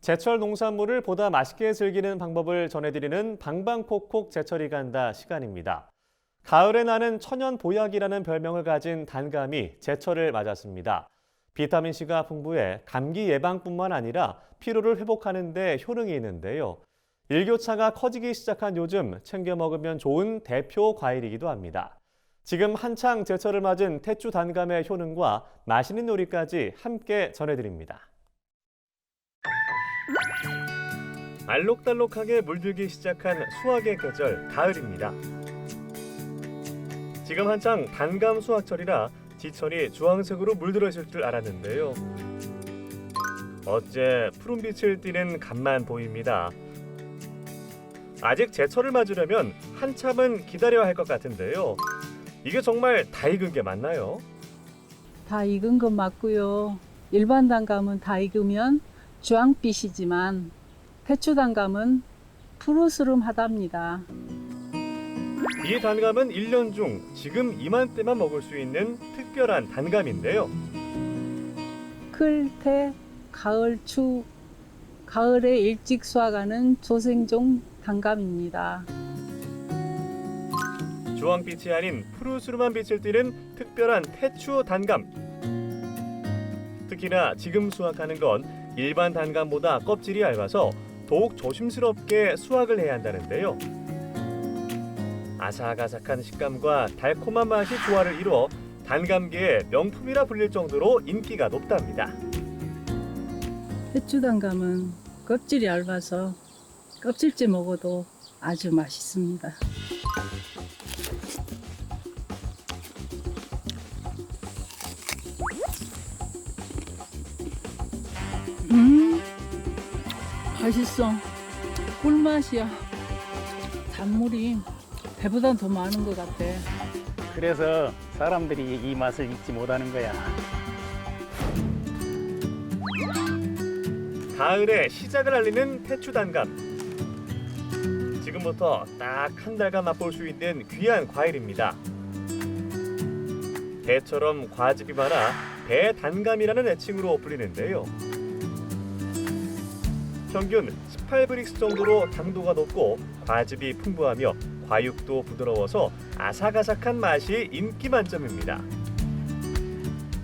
제철 농산물을 보다 맛있게 즐기는 방법을 전해드리는 방방콕콕 제철이 간다 시간입니다. 가을에 나는 천연 보약이라는 별명을 가진 단감이 제철을 맞았습니다. 비타민C가 풍부해 감기 예방뿐만 아니라 피로를 회복하는 데 효능이 있는데요. 일교차가 커지기 시작한 요즘 챙겨 먹으면 좋은 대표 과일이기도 합니다. 지금 한창 제철을 맞은 태추 단감의 효능과 맛있는 요리까지 함께 전해드립니다. 알록달록하게 물들기 시작한 수확의 계절 가을입니다. 지금 한창 단감 수확철이라 지천이 주황색으로 물들어 있을 줄 알았는데요. 어째 푸른빛을 띠는 감만 보입니다. 아직 제철을 맞으려면 한참은 기다려야 할 것 같은데요. 이게 정말 다 익은 게 맞나요? 다 익은 건 맞고요. 일반 단감은 다 익으면 주황빛이지만 배추 단감은 푸르스름 하답니다. 이 단감은 1년 중 지금 이맘때만 먹을 수 있는 특별한 단감인데요. 클, 태, 가을, 추, 가을에 일찍 수확하는 조생종 단감입니다. 주황빛이 아닌 푸르스름한 빛을 띠는 특별한 태추 단감. 특히나 지금 수확하는 건 일반 단감보다 껍질이 얇아서 더욱 조심스럽게 수확을 해야 한다는데요. 아삭아삭한 식감과 달콤한 맛이 조화를 이루어 단감계의 명품이라 불릴 정도로 인기가 높답니다. 배추 단감은 껍질이 얇아서 껍질째 먹어도 아주 맛있습니다. 맛있어. 꿀맛이야. 단물이 배보다 더 많은 것 같아. 그래서 사람들이 이 맛을 잊지 못하는 거야. 가을의 시작을 알리는 태추 단감. 지금부터 딱 한 달간 맛볼 수 있는 귀한 과일입니다. 배처럼 과즙이 많아 배단감이라는 애칭으로 불리는데요. 평균 18브릭스 정도로 당도가 높고 과즙이 풍부하며 과육도 부드러워서 아삭아삭한 맛이 인기 만점입니다.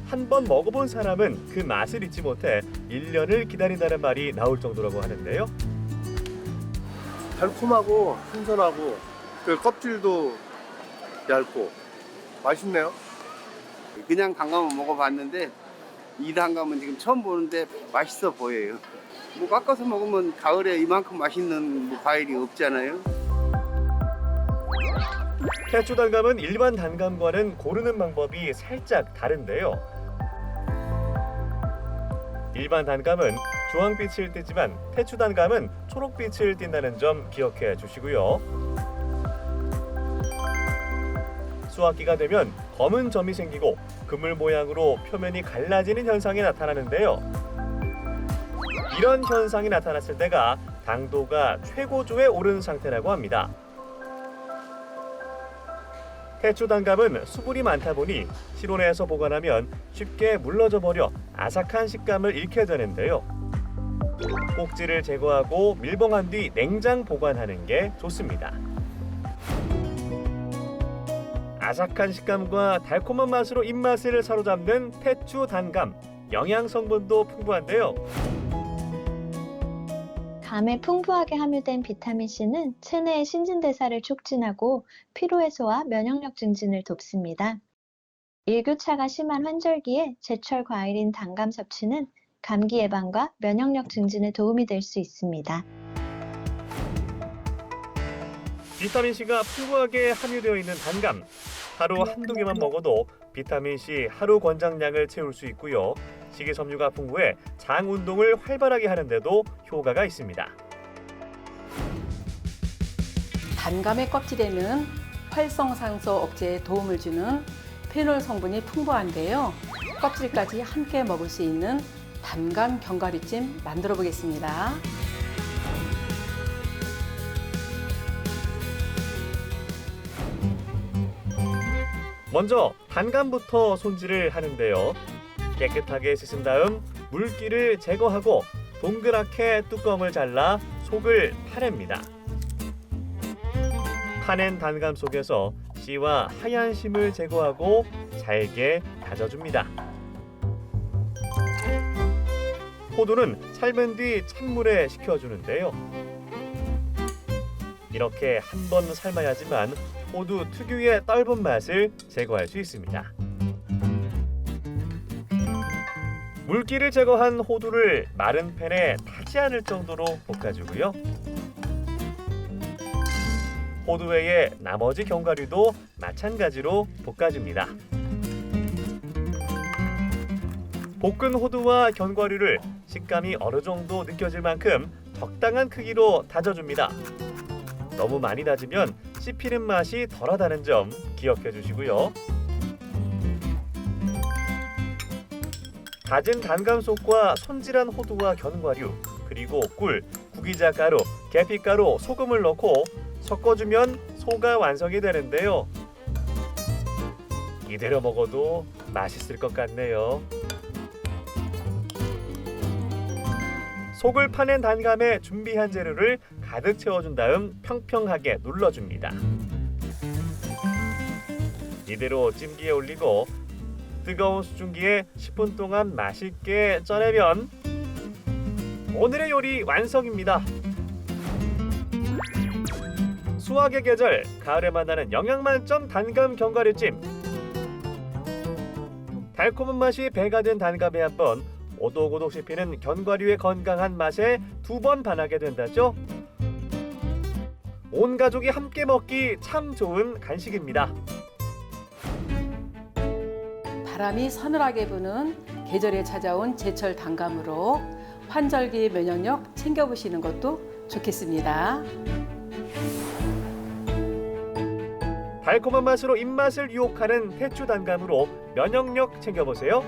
한 번 먹어본 사람은 그 맛을 잊지 못해 1년을 기다린다는 말이 나올 정도라고 하는데요. 달콤하고 신선하고 그 껍질도 얇고 맛있네요. 그냥 단감은 먹어봤는데 이 단감은 지금 처음 보는데 맛있어 보여요. 뭐 깎아서 먹으면 가을에 이만큼 맛있는 뭐 과일이 없잖아요. 태추 단감은 일반 단감과는 고르는 방법이 살짝 다른데요. 일반 단감은 주황빛을 띠지만 태추 단감은 초록빛을 띈다는 점 기억해 주시고요. 수확기가 되면 검은 점이 생기고 그물 모양으로 표면이 갈라지는 현상이 나타나는데요. 이런 현상이 나타났을 때가 당도가 최고조에 오른 상태라고 합니다. 태추 단감은 수분이 많다 보니 실온에서 보관하면 쉽게 물러져 버려 아삭한 식감을 잃게 되는데요. 꼭지를 제거하고 밀봉한 뒤 냉장 보관하는 게 좋습니다. 아삭한 식감과 달콤한 맛으로 입맛을 사로잡는 태추 단감. 영양 성분도 풍부한데요. 감에 풍부하게 함유된 비타민C는 체내의 신진대사를 촉진하고 피로 해소와 면역력 증진을 돕습니다. 일교차가 심한 환절기에 제철 과일인 단감 섭취는 감기 예방과 면역력 증진에 도움이 될 수 있습니다. 비타민C가 풍부하게 함유되어 있는 단감. 하루 한두 개만 먹어도 비타민C 하루 권장량을 채울 수 있고요. 식이섬유가 풍부해 장 운동을 활발하게 하는데도 효과가 있습니다. 단감의 껍질에는 활성산소 억제에 도움을 주는 페놀 성분이 풍부한데요. 껍질까지 함께 먹을 수 있는 단감 견과류찜 만들어 보겠습니다. 먼저 단감부터 손질을 하는데요. 깨끗하게 씻은 다음 물기를 제거하고 동그랗게 뚜껑을 잘라 속을 파냅니다. 파낸 단감 속에서 씨와 하얀 심을 제거하고 잘게 다져줍니다. 호두는 삶은 뒤 찬물에 식혀주는데요. 이렇게 한 번 삶아야지만 호두 특유의 떫은 맛을 제거할 수 있습니다. 물기를 제거한 호두를 마른 팬에 타지 않을 정도로 볶아주고요. 호두 외에 나머지 견과류도 마찬가지로 볶아줍니다. 볶은 호두와 견과류를 식감이 어느 정도 느껴질 만큼 적당한 크기로 다져줍니다. 너무 많이 다지면 씹히는 맛이 덜하다는 점 기억해 주시고요. 다진 단감 속과 손질한 호두와 견과류, 그리고 꿀, 구기자 가루, 계피가루, 소금을 넣고 섞어주면 소가 완성이 되는데요. 이대로 먹어도 맛있을 것 같네요. 속을 파낸 단감에 준비한 재료를 가득 채워준 다음 평평하게 눌러줍니다. 이대로 찜기에 올리고 뜨거운 수증기에 10분 동안 맛있게 쪄내면 오늘의 요리 완성입니다. 수확의 계절, 가을에 만나는 영양 만점 단감 견과류찜. 달콤한 맛이 배가 된 단감에 한 번, 오독오독 씹히는 견과류의 건강한 맛에 두 번 반하게 된다죠. 온 가족이 함께 먹기 참 좋은 간식입니다. 바람이 서늘하게 부는 계절에 찾아온 제철 단감으로 환절기 면역력 챙겨보시는 것도 좋겠습니다. 달콤한 맛으로 입맛을 유혹하는 태추 단감으로 면역력 챙겨보세요.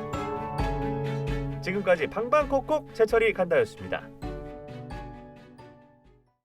지금까지 방방콕콕 제철이 간다였습니다.